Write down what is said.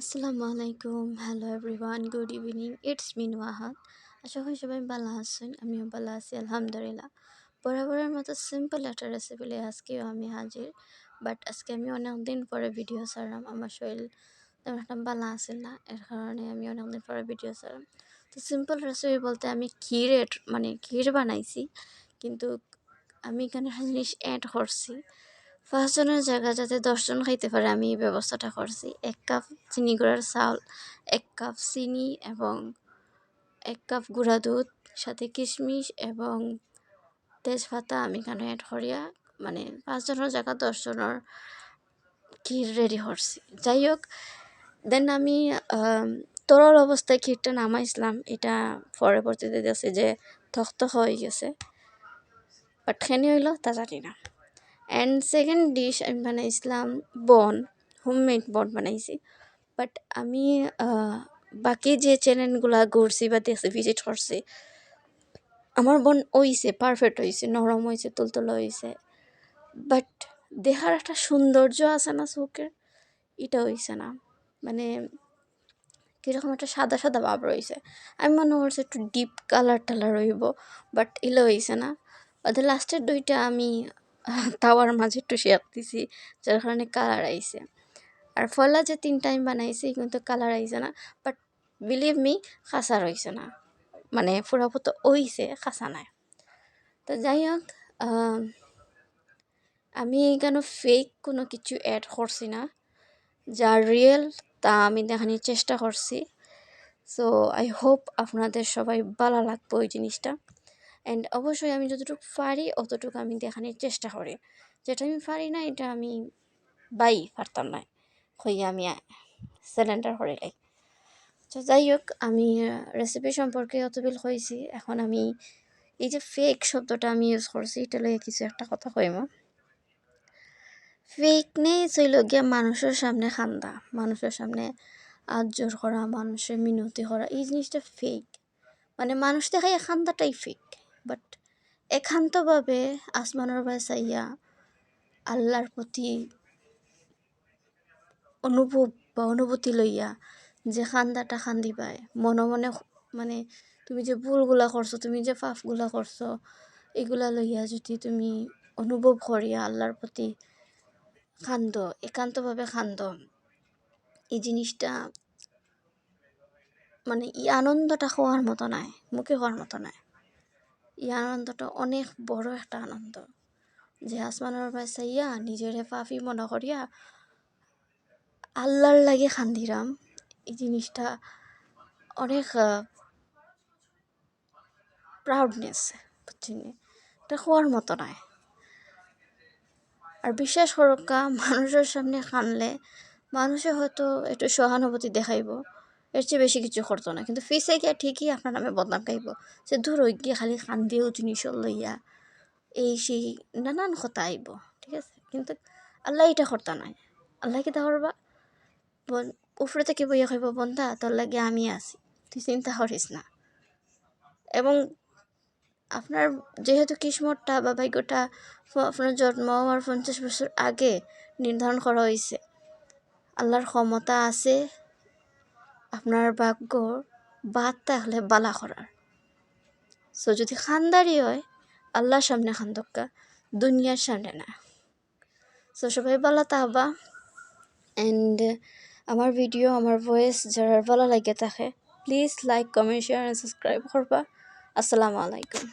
আসসালামু আলাইকুম। Hello everyone good evening it's মিন ওয়াহাদ আশা করি সবাই ভালো আছেন, আমিও ভালো আছি, আলহামদুলিল্লাহ। বরাবরের মতো সিম্পল একটা রেসিপি নিয়ে আজকেও আমি হাজির। বাট আজকে আমি অনেক দিন পরে ভিডিও ছাড়লাম, আমার শরীর তেমন একটা ভালো আসে না, এর কারণে আমি অনেক দিন পরে ভিডিও ছাড়লাম। তো সিম্পল রেসিপি বলতে আমি ক্ষীরের মানে ক্ষীর বানাইছি, কিন্তু আমি এখানে জিনিস অ্যাড করছি। পাঁচজনের জায়গা যাতে দশজন খাইতে পারে, আমি এই ব্যবস্থাটা করছি। এক কাপ চিনি গুঁড়ার চাউল এক কাপ চিনি এবং এক কাপ গুঁড়া দুধ, সাথে কিশমিশ এবং তেজপাতা আমি এখানে অ্যাড করিয়া মানে পাঁচজনের জায়গা দশজনের ক্ষীর রেডি করছি। যাই হোক দেন আমি তরল অবস্থায় ক্ষীরটা নামাইছিলাম। এটা পরবর্তীতে দেখছি যে থকথক হয়ে গেছে বাট খেনি হইল, তা জানি না। অ্যান্ড সেকেন্ড ডিশ আমি বানাইছিলাম বন হোমমেড বন বানাইছি। বাট আমি বাকি যে চ্যানেলগুলা ঘুরছি বা দেখছি ভিজিট করছি, আমার বন হইছে পারফেক্ট হয়েছে নরম হয়েছে তুলতুলো হয়েছে বাট দেখার একটা সৌন্দর্য আছে না চোখের এটা হয়েছে না। মানে কীরকম একটা সাদা সাদা ভাব রয়েছে। আমি মনে করছি একটু ডিপ কালার টালার রইব বাট এলো হয়েছে না। ওদের লাস্টের দুইটা আমি তাওয়ার মাঝে একটু শেয়ার দিছি, যার কারণে কালার আইছে। আর ফলা যে তিন টাইম বানাইছি, কিন্তু কালার আইছে না বাট বিলিভ মি খাসা রয়েছে না। মানে ফুরাপুত ওইছে খাসা নাই। তো যাই হোক আমি এখানে ফেক কোনো কিছু অ্যাড করছি না। যা রিয়েল তা আমি দেখানোর চেষ্টা করছি। সো আই হোপ আপনাদের সবাই ভালো লাগবে ওই জিনিসটা। অ্যান্ড অবশ্যই আমি যতটুকু পারি, অতটুকু আমি দেখানোর চেষ্টা করি। যেটা আমি পারি না, এটা আমি বাই পারতাম না হইয়া আমি সিলিন্ডার করে লাই তো যাই হোক, আমি রেসিপি সম্পর্কে অতবিল হয়েছি। এখন আমি এই যে ফেক শব্দটা আমি ইউজ করছি, এটা লইয়া কিছু একটা কথা কইম ফেক নেই, চইল গিয়া মানুষের সামনে খান্দা, মানুষের সামনে আজর করা, মানুষের মিনতি করা, এই জিনিসটা ফেক মানে মানুষ দেখাই খান্দাটাই ফেক বাট একান্তভাবে আসমানের বাই চাইয়া আল্লাহর প্রতি অনুভব বা অনুভূতি লইয়া যে খান্দাটা খান্দি পায় মনে মনে মানে তুমি যে ভুলগুলা করছ, তুমি যে ফাফগুলা করছ, এগুলা লইয়া যদি তুমি অনুভব করিয়া আল্লাহর প্রতি খান্দ, একান্তভাবে খান্দ, এই জিনিসটা মানে এই আনন্দটা হওয়ার মতো নাই, মুখে হওয়ার মতো নাই। এই আনন্দটা অনেক বড় একটা আনন্দ। যে আসমানের পাশে চাইয়া নিজেরে পাফি মনে করিয়া আল্লাহর লাগে খান্দিরাম। এই জিনিসটা অনেক প্রাউডনেস বুঝছেন এটা হওয়ার মতো নয় আর বিশ্বাস করকা মানুষের সামনে খানলে মানুষে হয়তো একটু সহানুভূতি দেখাইব। এর চেয়ে বেশি কিছু করতো না। কিন্তু ফিসে গিয়া ঠিকই আপনার নামে বদনাম খাইব। সে দূর ওই গিয়ে খালি খান দিয়েও জিনিস লইয়া এই সেই নানান কথা আইব, ঠিক আছে? কিন্তু আল্লাহ এটা করতা নাই আল্লাহ কি করবা? উপরে থেকে বইয়া খাইব বন্ধা তোর লাগে আমি আছি। তুই চিন্তা করিস না। এবং আপনার যেহেতু কিসমতটা বা ভাগ্যটা আপনার জন্ম হওয়ার পঞ্চাশ বছর আগে নির্ধারণ করা হয়েছে আল্লাহর ক্ষমতা আছে। আপনার ভাগ্য বাদ তাহলে বালা করার। সো যদি খানদারি হয়, আল্লাহর সামনে খান্দক্কা, দুনিয়ার সামনে না। সো সবাই বালা তাহবা। অ্যান্ড আমার ভিডিও আমার ভয়েস যারা ভালো লাগে থাকে please like comment share and subscribe করবা। আসসালামু আলাইকুম।